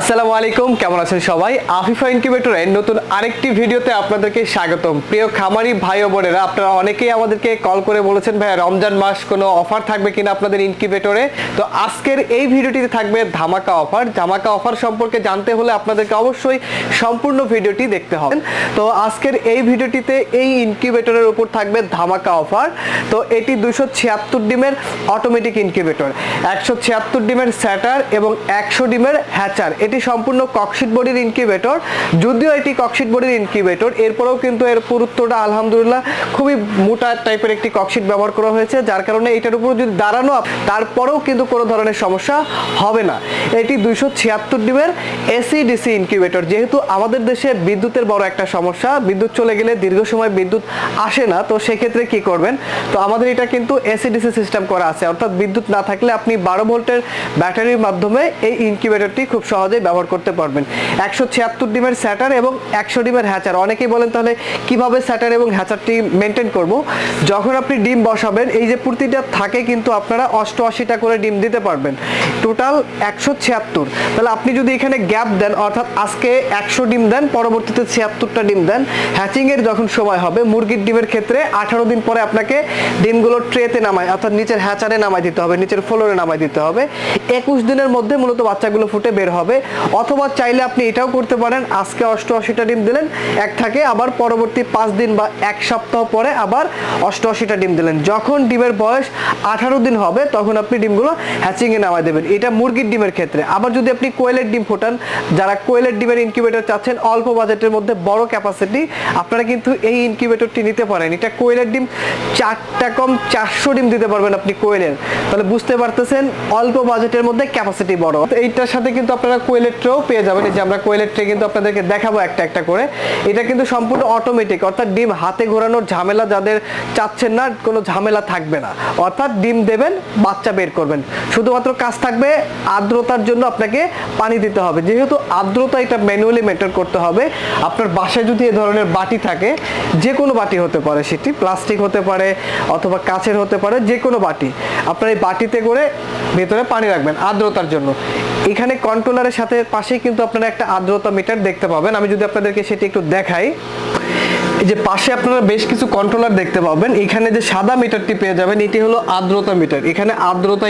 আসসালামু আলাইকুম, কেমন আছেন সবাই? আফিফা ইনকিউবেটরের নতুন আরেকটি ভিডিওতে আপনাদেরকে স্বাগতম। প্রিয় খামারি ভাই ও বোনেরা, আপনারা অনেকেই আমাদেরকে কল করে বলেছেন ভাই রমজান মাস কোনো অফার থাকবে কিনা আপনাদের ইনকিউবেটরে তো আজকের এই ভিডিওটিতে থাকবে ধামাকা অফার ধামাকা অফার সম্পর্কে জানতে হলে আপনাদেরকে অবশ্যই সম্পূর্ণ ভিডিওটি দেখতে হবে। তো আজকের এই ভিডিওটিতে এই ইনকিউবেটরের উপর থাকবে ধামাকা অফার তো এটি দুশো ছিয়াত্তর ডিমের অটোমেটিক ইনকিউবেটর একশো ছিয়াত্তর ডিমের স্যাটার এবং একশো ডিমের হ্যাচার এটি সম্পূর্ণ ককশিট বডির ইনকিউবেটর যদিও এটি ককশিট বডির ইনকিউবেটর এরপরেও কিন্তু এর পুরুত্বটা আলহামদুলিল্লাহ খুবই মোটা টাইপের একটি ককশিট ব্যবহার করা হয়েছে, যার কারণে এটার উপর যদি দাঁড়ানো তারপরেও কিন্তু কোনো ধরনের সমস্যা হবে না। এটি দুইশো ছিয়াত্তর ডিমের এসি ডিসি ইনকিউবেটর যেহেতু আমাদের দেশে বিদ্যুতের বড় একটা সমস্যা, বিদ্যুৎ চলে গেলে দীর্ঘ সময় বিদ্যুৎ আসে না, তো সেক্ষেত্রে কি করবেন? তো আমাদের এটা কিন্তু এসি ডিসি সিস্টেম করা আছে, অর্থাৎ বিদ্যুৎ না থাকলে আপনি বারো ভোল্টের ব্যাটারির মাধ্যমে এই ইনকিউবেটরটি খুব সহজেই ব্যবহার করতে পারবেন। একশো ছিয়াত্তর ডিমের স্যাটার এবং একশো ডিমের হ্যাচার। অনেকেই বলেন তাহলে কীভাবে স্যাটার এবং হ্যাচারটি মেনটেন করব? যখন আপনি ডিম বসাবেন, এই যে প্রতিটা থাকে কিন্তু আপনারা অষ্টআশিটা করে ডিম দিতে পারবেন। টোটাল একশো ছিয়াত্তর। তাহলে আপনি যদি এখানে গ্যাপ দেন, অর্থাৎ আজকে একশো ডিম দেন, পরবর্তীতে ছিয়াত্তরটা ডিম দেন, হ্যাচিংয়ের যখন সময় হবে, মুরগির ডিমের ক্ষেত্রে আঠারো দিন পরে আপনাকে ডিমগুলো ট্রেতে নামায়, অর্থাৎ নিচের হ্যাচারে নামায় দিতে হবে, নিচের ফ্লোরে নামায় দিতে হবে। একুশ দিনের মধ্যে মূলত বাচ্চাগুলো ফুটে বের হবে। অথবা চাইলে আপনি এটাও করতে পারেন। আজকে অষ্টআশিটা ডিম দিলেন, এক থাকে, আবার পরবর্তী পাঁচ দিন বা এক সপ্তাহ পরে আবার অষ্টআশিটা ডিম দিলেন। যখন ডিমের বয়স আঠারো দিন হবে, তখন আপনি ডিমগুলো হ্যাচিংয়ে নামায় দেবেন। এটা মুরগির ডিমের ক্ষেত্রে। আবার যদি আপনি কোয়েলের ডিম ফোটান, যারা কোয়েলের ডিমের ইনকিউবেটর চাচ্ছেন, অল্প বাজেটের মধ্যে বড় ক্যাপাসিটি আপনারা কিন্তু এই ইনকিউবেটরটি নিতে পারেন। এটা কোয়েলের ডিম, চারটা কম চারশো ডিম দিতে পারবেন আপনি কোয়েলের। তাহলে বুঝতে পারতেছেন, অল্প বাজেটের মধ্যে ক্যাপাসিটি বড়। এইটার সাথে কিন্তু আপনারা কোয়েলের পেয়ে যাবেন। এই যে আমরা কিন্তু আপনাদেরকে দেখাবো একটা একটা করে। এটা কিন্তু সম্পূর্ণ অটোমেটিক অর্থাৎ ডিম হাতে ঘোরানোর ঝামেলা যাদের চাচ্ছেন না, কোনো ঝামেলা থাকবে না। অর্থাৎ ডিম দেবেন, বাচ্চা বের করবেন। শুধুমাত্র কাজ থাকবে আর্দ্রতার জন্য আপনাকে পানি দিতে হবে। যেহেতু আর্দ্রতা এটা ম্যানুয়ালি করতে হবে। আপনার বাসায় যদি এ ধরনের বাটি থাকে যে কোনো বাটি হতে পারে সেটি প্লাস্টিক হতে পারে অথবা কাচের হতে পারে যে কোনো বাটি। আপনার এই বাটিতে করে ভেতরে পানি রাখবেন আর্দ্রতার জন্য। এখানে কন্ট্রোলারের সাথে পাশেই কিন্তু আপনারা একটা আর্দ্রতা মিটার দেখতে পাবেন। আমি যদি আপনাদেরকে সেটি একটু দেখাই। এই যে পাশে আপনারা বেশ কিছু কন্ট্রোলার দেখতে পাবেন। এখানে যে সাদা মিটারটি পেয়ে যাবেন, এটি হলো আর্দ্রতা মিটার এখানে আর্দ্রতা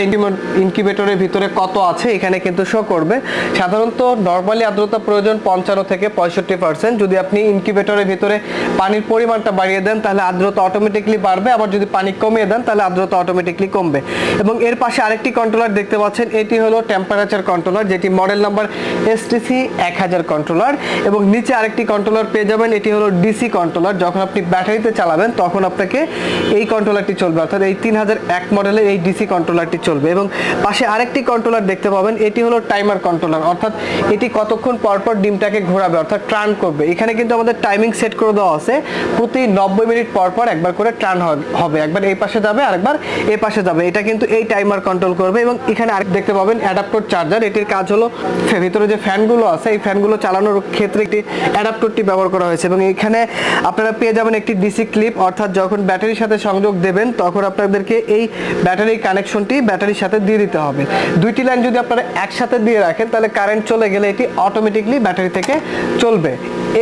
ইনকিউবেটরের ভিতরে কত আছে, এখানে কিন্তু শো করবে। সাধারণত নর্মালি আর্দ্রতা প্রয়োজন পঞ্চান্ন থেকে পঁয়ষট্টি পার্সেন্ট যদি আপনি ইনকিউবেটরের ভিতরে পানির পরিমাণটা বাড়িয়ে দেন, তাহলে আর্দ্রতা অটোমেটিকলি বাড়বে। আবার যদি পানি কমিয়ে দেন, তাহলে আর্দ্রতা অটোমেটিকলি কমবে। এবং এর পাশে আরেকটি কন্ট্রোলার দেখতে পাচ্ছেন, এটি হলো টেম্পারেচার কন্ট্রোলার যেটি মডেল নাম্বার এসটিসি এক হাজার কন্ট্রোলার এবং নিচে আরেকটি কন্ট্রোলার পেয়ে যাবেন, এটি হলো ডিসি কন্ট্রোলার যখন আপনি ব্যাটারিতে চালাবেন, তখন আপনাকে এই কন্ট্রোলারটি চলবে। অর্থাৎ এই তিন হাজার এক মডেলের এই ডিসি কন্ট্রোলারটি চলবে এবং পাশে আরেকটি কন্ট্রোলার দেখতে পাবেন, এটি হলো টাইমার কন্ট্রোলার অর্থাৎ এটি কতক্ষণ পর পর ডিমটাকে ঘোরাবে, অর্থাৎ ট্রান করবে। এখানে কিন্তু আমাদের টাইমিং সেট করে দেওয়া আছে, প্রতি নব্বই মিনিট পর পর একবার করে ট্রান হবে। একবার এই পাশে যাবে, আরেকবার এই পাশে যাবে। এটা কিন্তু এই টাইমার কন্ট্রোল করবে এবং এখানে আরেক দেখতে পাবেন অ্যাডাপ্টর চার্জার এটির কাজ হলো ভিতরে যে ফ্যানগুলো আছে, এই ফ্যানগুলো চালানোর ক্ষেত্রে একটি অ্যাডাপ্টরটি ব্যবহার করা হয়েছে এবং এখানে আপনারা পেয়ে যাবেন একটি ডিসি ক্লিপ অর্থাৎ যখন ব্যাটারির সাথে সংযোগ দেবেন, তখন আপনাদেরকে এই ব্যাটারি কানেকশনটি ব্যাটারির সাথে দিয়ে দিতে হবে। দুইটি লাইন যদি আপনারা একসাথে দিয়ে রাখেন, তাহলে কারেন্ট চলে গেলে এটি অটোমেটিকলি ব্যাটারি থেকে চলবে।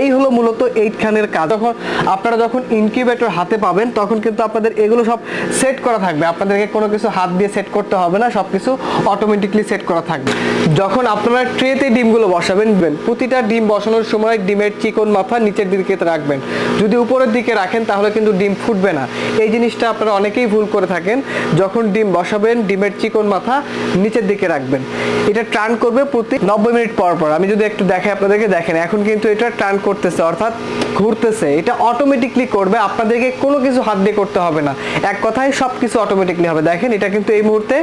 এই হলো মূলত এইখানের কাজ। যখন আপনারা যখন ইনকিউবেটর হাতে পাবেন, তখন কিন্তু আপনাদের এগুলো সব সেট করা থাকবে। আপনাদেরকে কোনো কিছু হাত দিয়ে সেট করতে হবে না সব কিছু অটোমেটিকলি সেট করা থাকবে। যখন আপনারা ট্রেতে ডিমগুলো বসাবেন, প্রতিটা ডিম বসানোর সময় ডিমের চিকন মাথা নিচের দিকে রাখবেন। যদি উপরের দিকে রাখেন, তাহলে কিন্তু ডিম ফুটবে না। এই জিনিসটা আপনারা অনেকেই ভুল করে থাকেন। যখন ডিম বসাবেন, ডিমের চিকন মাথা নিচের দিকে রাখবেন। এটা টার্ন করবে প্রতি নব্বই মিনিট পর পর। আমি যদি একটু দেখাই আপনাদেরকে, দেখেন, এখন কিন্তু এটা টার্ন করতেছে, অর্থাৎ ঘুরতেছে। এটা অটোমেটিকলি করবে, আপনাদেরকে কোনো কিছু হাত দিয়ে করতে হবে না। এক কথায় সব কিছু অটোমেটিকলি হবে। দেখেন, এটা কিন্তু এই মুহূর্তে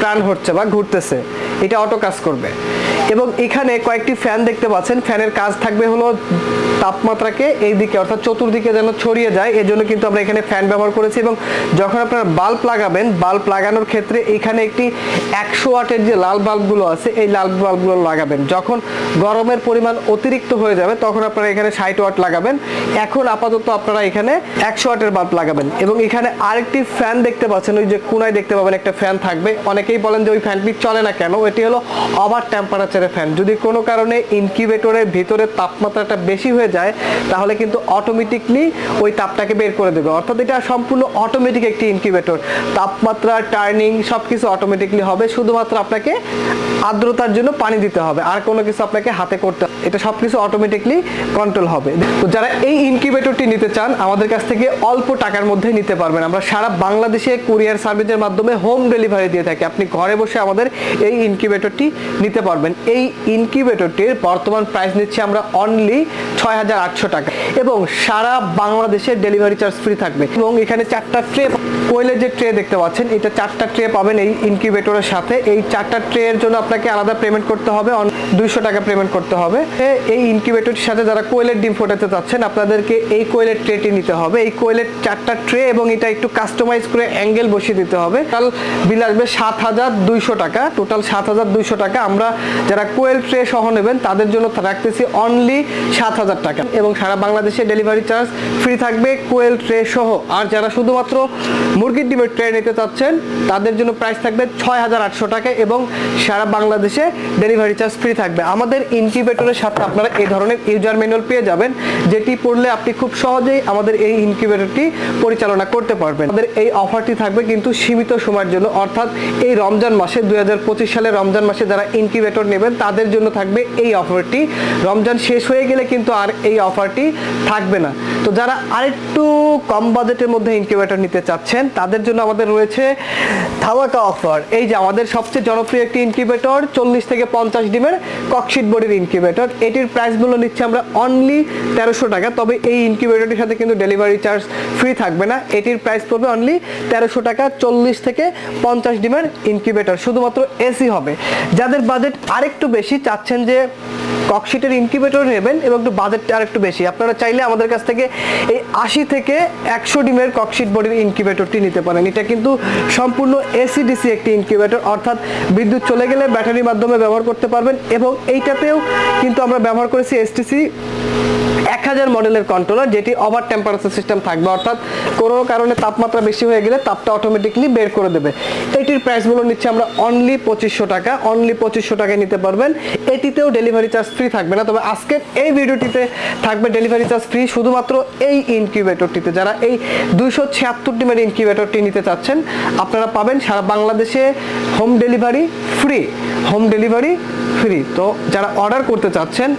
টার্ন হচ্ছে বা ঘুরতেছে। এটা অটো কাজ করবে। এবং এখানে কয়েকটি ফ্যান দেখতে পাচ্ছেন। ফ্যানের কাজ থাকবে হলো তাপমাত্রাকে এই দিকে, অর্থাৎ চতুর্দিকে যেন ছড়িয়ে যায়, এজন্য কিন্তু আমরা এখানে ফ্যান ব্যবহার করেছি এবং যখন আপনারা বাল্ব লাগাবেন বাল্ব লাগানোর ক্ষেত্রে এখানে একটি একশো ওয়াটের যে লাল বাল্বগুলো আছে, এই লাল বাল্বগুলো লাগাবেন। যখন গরমের পরিমাণ অতিরিক্ত হয়ে যাবে, তখন আপনারা এখানে ষাট ওয়াট লাগাবেন। এখন আপাতত আপনারা এখানে একশো ওয়াটের বাল্ব লাগাবেন এবং এখানে আরেকটি ফ্যান দেখতে পাচ্ছেন, ওই যে কোনায় দেখতে পাবেন একটা ফ্যান থাকবে। অনেকেই বলেন যে ওই ফ্যানটি চলে না কেন, এটি হলো ওভার টেম্পারেচারের ফ্যান যদি কোনো কারণে ইনকিউবেটরের ভিতরে তাপমাত্রাটা বেশি হয়ে যায়, তাহলে কিন্তু অটোমেটিকলি ওই তাপটাকে বের করে দেবে। অর্থাৎ এটা সম্পূর্ণ অটোমেটিক একটি ইনকিউবেটর তাপমাত্রা টার্নিং সব কিছু অটোমেটিকলি হবে। শুধুমাত্র আপনাকে আর্দ্রতার জন্য পানি দিতে হবে। আর কোনো কিছু আপনাকে হাতে করতে। এটা সব কিছু অটোমেটিকলি কন্ট্রোল হবে। তো যারা এই ইনকিউবেটরটি নিতে চান, আমাদের কাছ থেকে অল্প টাকার মধ্যে নিতে পারবেন। আমরা সারা বাংলাদেশে কুরিয়ার সার্ভিসের মাধ্যমে হোম ডেলিভারি দিয়ে থাকি। আপনি ঘরে বসে আমাদের এই ইনকিউবেটরটি নিতে পারবেন। এই ইনকিউবেটরটির বর্তমান প্রাইস নিচ্ছি আমরা অনলি ছয় হাজার আটশো টাকা। এবং সারা বাংলাদেশের ডেলিভারি চার্জ ফ্রি থাকবে। এবং এখানে চারটা ট্রে কোয়েলের যে ট্রে দেখতে পাচ্ছেন, এটা চারটা ট্রে পাবেন এই ইনকিউবেটরের সাথে। এই চারটা ট্রে এর জন্য আপনাকে আলাদা পেমেন্ট করতে হবে। দুইশো টাকা পেমেন্ট করতে হবে। এই ইনকিউবেটরটির সাথে যারা কোয়েলের ডিম ফোটাতে চাচ্ছেন, আপনাদেরকে এই কোয়েলের ট্রেটি নিতে হবে। এই কোয়েলের চারটা ট্রে এবং এটা একটু কাস্টমাইজ করে অ্যাঙ্গেল বসিয়ে দিতে হবে। টোটাল বিল আসবে সাত হাজার দুইশো টাকা। টোটাল সাত হাজার দুইশো টাকা। আমরা যারা কোয়েল ট্রে সহ নেবেন, তাদের জন্য রাখতেছি অনলি সাত হাজার টাকা। এবং সারা বাংলাদেশে ডেলিভারি চার্জ ফ্রি থাকবে কোয়েল ট্রে সহ। আর যারা শুধুমাত্র মুরগির ডিমের ট্রে নিতে চাচ্ছেন, তাদের জন্য প্রাইস থাকবে ছয় হাজার আটশো টাকা এবং সারা বাংলাদেশে ডেলিভারি চার্জ ফ্রি থাকবে। আমাদের ইনকিউবেটরের সাথে আপনারা এই ধরনের ইউজার ম্যানুয়াল পেয়ে যাবেন, যেটি পড়লে আপনি খুব সহজেই আমাদের এই ইনকিউবেটরটি পরিচালনা করতে পারবেন। আমাদের এই অফারটি থাকবে কিন্তু সীমিত সময়ের জন্য, অর্থাৎ এই রমজান মাসে, দুই সালে রমজান মাসে যারা ইনকিউবেটর নেবেন, তাদের জন্য থাকবে এই অফারটি রমজান শেষ হয়ে গেলে কিন্তু আর এই অফারটি থাকবে না। তো যারা আরেকটু কম বাজেটের মধ্যে ইনকিউবেটর নিতে চাচ্ছেন, তাদের জন্য আমাদের রয়েছে ধামাকা অফার এই যে আমাদের সবচেয়ে জনপ্রিয় একটি ইনকিউবেটর চল্লিশ থেকে পঞ্চাশ ডিমের ককশিট বডির ইনকিউবেটর এটির প্রাইসগুলো নিচ্ছে আমরা অনলি তেরোশো টাকা, তবে এই ইনকিউবেটরটির সাথে কিন্তু ডেলিভারি চার্জ ফ্রি থাকবে না। এটির প্রাইস পড়বে অনলি তেরোশো টাকা, চল্লিশ থেকে পঞ্চাশ ডিমের ইনকিউবেটর শুধুমাত্র এসি হবে। যাদের বাজেট আরেকটু বেশি, চাচ্ছেন যে ককশিটের ইনকিউবেটর নেবেন এবং একটু বাজেটটা আর একটু বেশি। আপনারা চাইলে আমাদের কাছ থেকে এই আশি থেকে একশো ডিমের ককশিট বডির ইনকিউবেটরটি নিতে পারেন। এটা কিন্তু সম্পূর্ণ এসি ডিসি একটি ইনকিউবেটর অর্থাৎ বিদ্যুৎ চলে গেলে ব্যাটারির মাধ্যমে ব্যবহার করতে পারবেন এবং এইটাতেও কিন্তু আমরা ব্যবহার করেছি এসটিসি এক হাজার মডেলের কন্ট্রোলার যেটি ওভার টেম্পারেচার সিস্টেম থাকবে। অর্থাৎ কোনো কারণে তাপমাত্রা বেশি হয়ে গেলে তাপটা অটোমেটিকলি বের করে দেবে। এটির প্রাইসগুলো নিচ্ছে আমরা অনলি পঁচিশশো টাকা। অনলি পঁচিশশো টাকায় নিতে পারবেন। এটিতেও ডেলিভারি চার্জ ফ্রি থাকবে না। তবে আজকের এই ভিডিওটিতে থাকবে ডেলিভারি চার্জ ফ্রি শুধুমাত্র এই ইনকিউবেটরটিতে যারা এই দুইশো ছিয়াত্তর ডিমের ইনকিউবেটরটি নিতে চাচ্ছেন, আপনারা পাবেন সারা বাংলাদেশে home delivery free home delivery free তো যারা অর্ডার করতে চাচ্ছেন,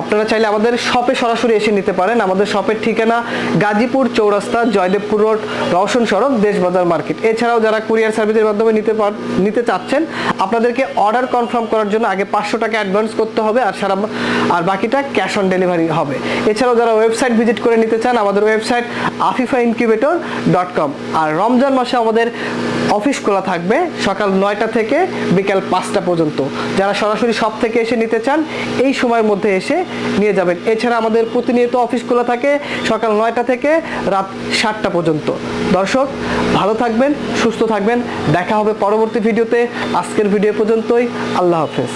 আপনারা চাইলে আমাদের শপে সরাসরি এসে নিতে পারেন। আমাদের শপের ঠিকানা গাজীপুর চৌরাস্তা, জয়দেবপুর রোড, রওশন সড়ক, দেশবাজার মার্কেট। এছাড়াও যারা কুরিয়ার সার্ভিসের মাধ্যমে নিতে নিতে চাচ্ছেন, আপনাদেরকে অর্ডার কনফার্ম করার জন্য আগে পাঁচশো টাকা অ্যাডভান্স করতে হবে আর সারা আর বাকিটা ক্যাশ অন ডেলিভারি হবে। এছাড়াও যারা ওয়েবসাইট ভিজিট করে নিতে চান, আমাদের website Afifa incubator dot com আর রমজান মাসে আমাদের অফিস খোলা থাকবে সকাল নয়টা থেকে বিকাল পাঁচটা পর্যন্ত। যারা সরাসরি সব থেকে এসে নিতে চান, এই সময়ের মধ্যে এসে নিয়ে যাবেন। এছাড়া আমাদের প্রতিনিয়ত অফিস খোলা থাকে সকাল নয়টা থেকে রাত সাতটা পর্যন্ত। দর্শক, ভালো থাকবেন, সুস্থ থাকবেন। দেখা হবে পরবর্তী ভিডিওতে। আজকের ভিডিও পর্যন্তই। আল্লাহ হাফেজ।